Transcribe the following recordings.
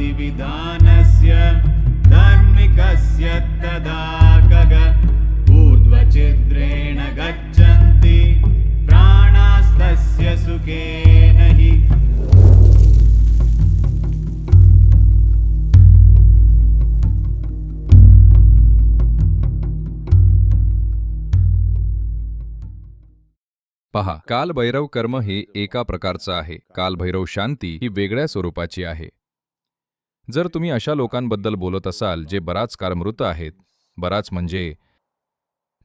विधानस्य धर्मिकस्य तदा गग ऊर्ध्वचिद्रेण गच्छन्ति प्राणास्तस्य सुखेन हि। पहा कालभैरव कर्म हे एका प्रकारचं आहे. कालभैरव शांती ही वेगळ्या स्वरूपाची आहे. जर तुम्ही अशा लोकांबद्दल बोलत असाल जे बराच काळ मृत आहेत बराच म्हणजे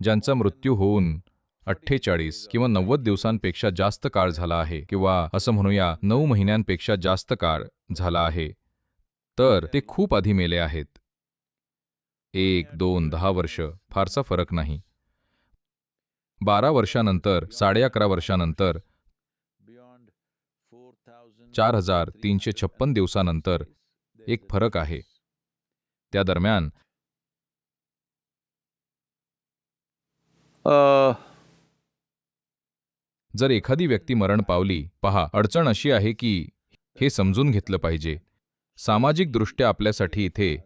ज्यांचा मृत्यू होऊन अठ्ठेचाळीस किंवा नव्वद दिवसांपेक्षा जास्त काळ झाला आहे किंवा असं म्हणूया नऊ महिन्यांपेक्षा जास्त काळ झाला आहे तर ते खूप आधी मेले आहेत. एक दोन दहा वर्ष फारसा फरक नाही. बारा वर्षानंतर साडे अकरा वर्षानंतर चार हजार तीनशे छप्पन दिवसानंतर एक फरक आहे. त्या दरम्यान जर एखादी व्यक्ती मरण पावली पहा अडचण अशी आहे की हे समजून घेतलं पाहिजे. सामाजिकदृष्ट्या आपल्यासाठी इथे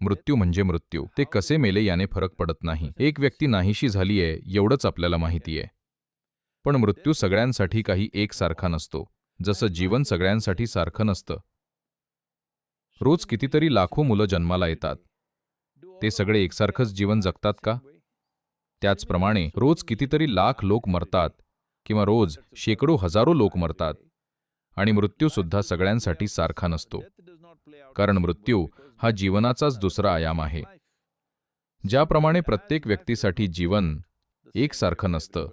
मृत्यू म्हणजे मृत्यू. ते कसे मेले याने फरक पडत नाही. एक व्यक्ती नाहीशी झालीये एवढंच आपल्याला माहिती आहे. पण मृत्यू सगळ्यांसाठी काही एकसारखा नसतो. जसं जीवन सगळ्यांसाठी सारखं नसतं. रोज कितीतरी लाखो मुलं जन्माला येतात. ते सगळे एकसारखंच जीवन जगतात का? त्याचप्रमाणे रोज कितीतरी लाख लोक मरतात किंवा रोज शेकडो हजारो लोक मरतात आणि मृत्यूसुद्धा सगळ्यांसाठी सारखा नसतो. कारण मृत्यू हा जीवनाचाच दुसरा आयाम आहे. ज्याप्रमाणे प्रत्येक व्यक्तीसाठी जीवन एकसारखं नसतं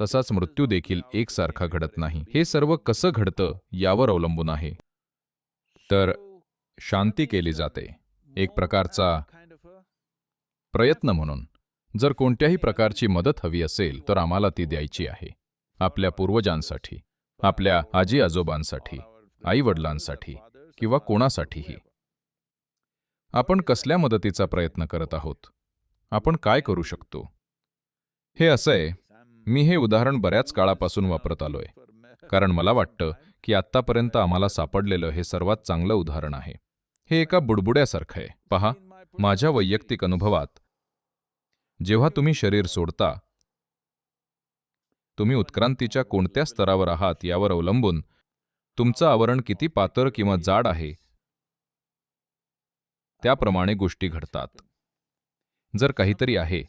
तसाच मृत्यू देखील एकसारखा घडत नाही. हे सर्व कसं घडतं यावर अवलंबून आहे. तर शांती केली जाते एक प्रकारचा प्रयत्न म्हणून. जर कोणत्याही प्रकारची मदत हवी असेल तर आम्हाला ती द्यायची आहे. आपल्या पूर्वजांसाठी आपल्या आजी आजोबांसाठी आई वडिलांसाठी किंवा कोणासाठीही. आपण कसल्या मदतीचा प्रयत्न करत आहोत? आपण काय करू शकतो? हे असं आहे मी हे उदाहरण बऱ्याच काळापासून वापरत आलोय. कारण मला वाटतं की आत्तापर्यंत आम्हाला सापडलेलं हे सर्वात चांगलं उदाहरण आहे. हे एका बुडबुड्यासारखं आहे. पहा माझ्या वैयक्तिक अनुभवात जेव्हा तुम्ही शरीर सोडता तुम्ही उत्क्रांतीच्या कोणत्या स्तरावर आहात यावर अवलंबून तुमचं आवरण किती पातळ किंवा जाड आहे त्याप्रमाणे गोष्टी घडतात. जर काहीतरी आहे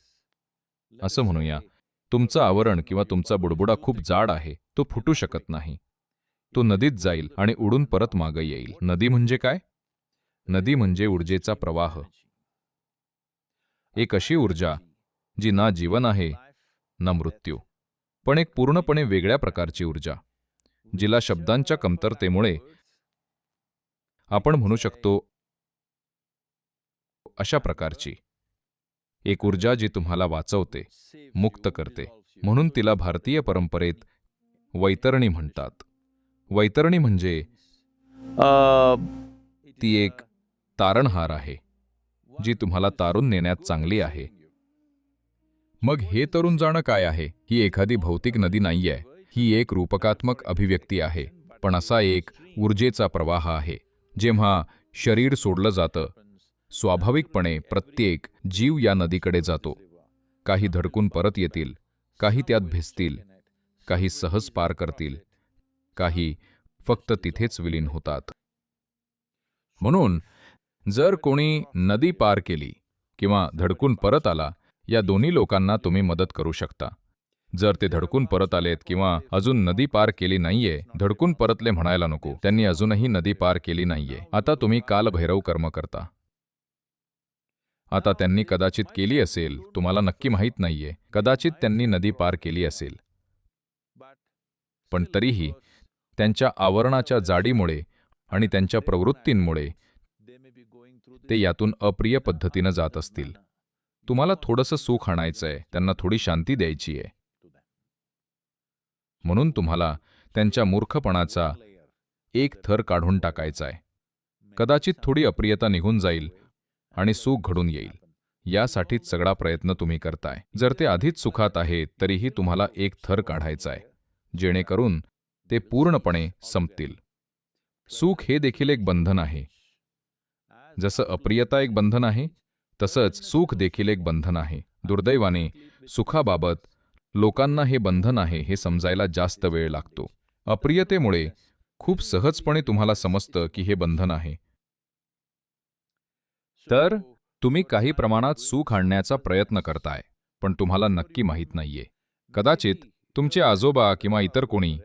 असं म्हणूया तुमचं आवरण किंवा तुमचा बुडबुडा खूप जाड आहे तो फुटू शकत नाही. तो नदीत जाईल आणि उडून परत मागं येईल. नदी म्हणजे काय? नदी म्हणजे ऊर्जेचा प्रवाह. एक अशी ऊर्जा जी ना जीवन आहे ना मृत्यू पण एक पूर्णपणे वेगळ्या प्रकारची ऊर्जा जिला शब्दांच्या कमतरतेमुळे आपण म्हणू शकतो अशा प्रकारची. एक ऊर्जा जी तुम्हाला वाचवते मुक्त करते म्हणून तिला भारतीय परंपरेत वैतरणी म्हणतात. वैतरणी म्हणजे ती एक तारणहार आहे जी तुम्हाला तारून नेण्यात चांगली आहे. मग हे तरुण जाणं काय आहे? ही एखादी भौतिक नदी नाहीये ही एक रूपकात्मक अभिव्यक्ती आहे पण असा एक ऊर्जेचा प्रवाह आहे जेव्हा शरीर सोडलं जातं स्वाभाविकपणे प्रत्येक जीव या नदीकडे जातो. काही धडकून परत येतील काही त्यात भिजतील काही सहज पार करतील काही फक्त तिथेच विलीन होतात. म्हणून जर कोणी नदी पार केली किंवा धडकून परत आला या दोन्ही लोकांना तुम्ही मदत करू शकता. जर ते धडकून परत आलेत किंवा अजून नदी पार केली नाहीये धडकून परतले म्हणायला नको. त्यांनी अजूनही नदी पार केली नाहीये. आता तुम्ही कालभैरव कर्म करता. आता त्यांनी कदाचित केली असेल तुम्हाला नक्की माहीत नाहीये. कदाचित त्यांनी नदी पार केली असेल. पण तरीही त्यांच्या आवरणाच्या जाडीमुळे आणि त्यांच्या प्रवृत्तींमुळे ते यातून अप्रिय पद्धतीनं जात असतील. तुम्हाला थोडंसं सुख आणायचंय त्यांना थोडी शांती द्यायची आहे म्हणून तुम्हाला त्यांच्या मूर्खपणाचा एक थर काढून टाकायचा आहे कदाचित थोडी अप्रियता निघून जाईल आणि सुख घडून येईल. यासाठीच सगळा प्रयत्न तुम्ही करताय. जर ते आधीच सुखात आहे तरीही तुम्हाला एक थर काढायचा आहे जेणेकरून ते पूर्णपणे संपतील. सुख हे देखील एक बंधन आहे. जसं अप्रियता एक बंधन आहे तसंच सुख देखील एक बंधन आहे. दुर्दैवाने सुखाबाबत लोकांना हे बंधन आहे हे समजायला जास्त वेळ लागतो. अप्रियतेमुळे खूप सहजपणे तुम्हाला समजतं की हे बंधन आहे. तर तुम्ही काही प्रमाणात सुख आणण्याचा प्रयत्न करताय पण तुम्हाला नक्की माहीत नाहीये. कदाचित तुमचे आजोबा किंवा इतर कोणी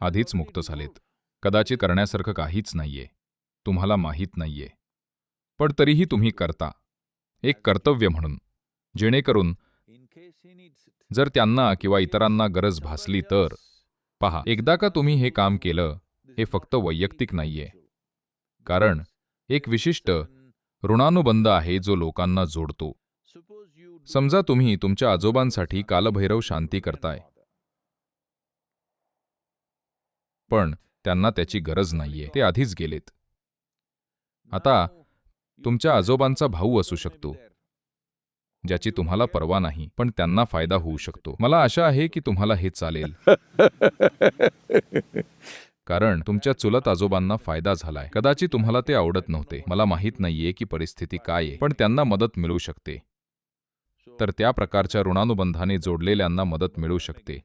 आधीच मुक्त झालेत. कदाचित करण्यासारखं काहीच नाहीये. तुम्हाला माहीत नाहीये. पण तरीही तुम्ही करता. एक कर्तव्य म्हणून. जेणेकरून जर त्यांना किंवा इतरांना गरज भासली तर पहा एकदा का तुम्ही हे काम केलं हे फक्त वैयक्तिक नाहीये. कारण एक विशिष्ट ऋणानुबंध आहे जो लोकांना जोडतो. समजा तुम्ही तुमच्या आजोबांसाठी कालभैरव शांती करताय. पण त्यांना त्याची गरज नाहीये ते आधीच गेलेत. आता तुमच्या आजोबांचा भाऊ असू शकतो ज्याची तुम्हाला पर्वा नाही पण त्यांना फायदा होऊ शकतो. मला आशा आहे की तुम्हाला हे चालेल. कारण तुमच्या चुलत आजोबांना फायदा झालाय. कदाचित तुम्हाला ते आवडत नव्हते. मला माहीत नाहीये की परिस्थिती काय आहे पण त्यांना मदत मिळू शकते. तर त्या प्रकारच्या ऋणानुबंधाने जोडलेल्यांना मदत मिळू शकते.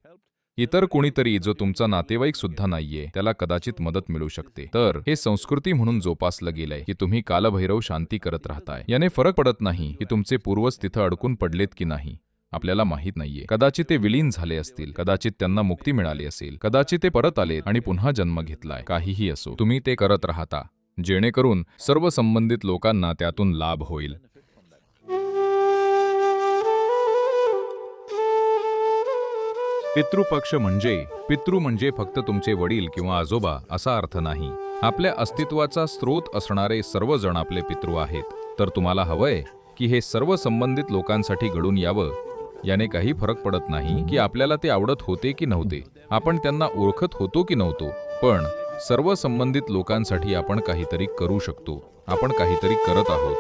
इतर कोणीतरी जो तुमचा नातेवाईक सुद्धा नाहीये त्याला कदाचित मदत मिळू शकते. तर हे संस्कृती म्हणून जोपासलं गेलंय की तुम्ही कालभैरव शांती करत राहताय. याने फरक पडत नाही की तुमचे पूर्वज तिथं अडकून पडलेत की नाही. आपल्याला माहीत नाहीये. कदाचित ते विलीन झाले असतील. कदाचित त्यांना मुक्ती मिळाली असेल. कदाचित ते परत आलेत आणि पुन्हा जन्म घेतलाय. काहीही असो तुम्ही ते करत राहता. जेणेकरून सर्व संबंधित लोकांना त्यातून लाभ होईल. पितृपक्ष म्हणजे पितृ म्हणजे फक्त तुमचे वडील किंवा आजोबा असा अर्थ नाही. आपल्या अस्तित्वाचा स्रोत असणारे सर्वजण आपले पितृ आहेत. तर तुम्हाला हवंय की हे सर्व संबंधित लोकांसाठी घडून यावं. याने काही फरक पडत नाही की आपल्याला ते आवडत होते की नव्हते. आपण त्यांना ओळखत होतो की नव्हतो. पण सर्व संबंधित लोकांसाठी आपण काहीतरी करू शकतो. आपण काहीतरी करत आहोत.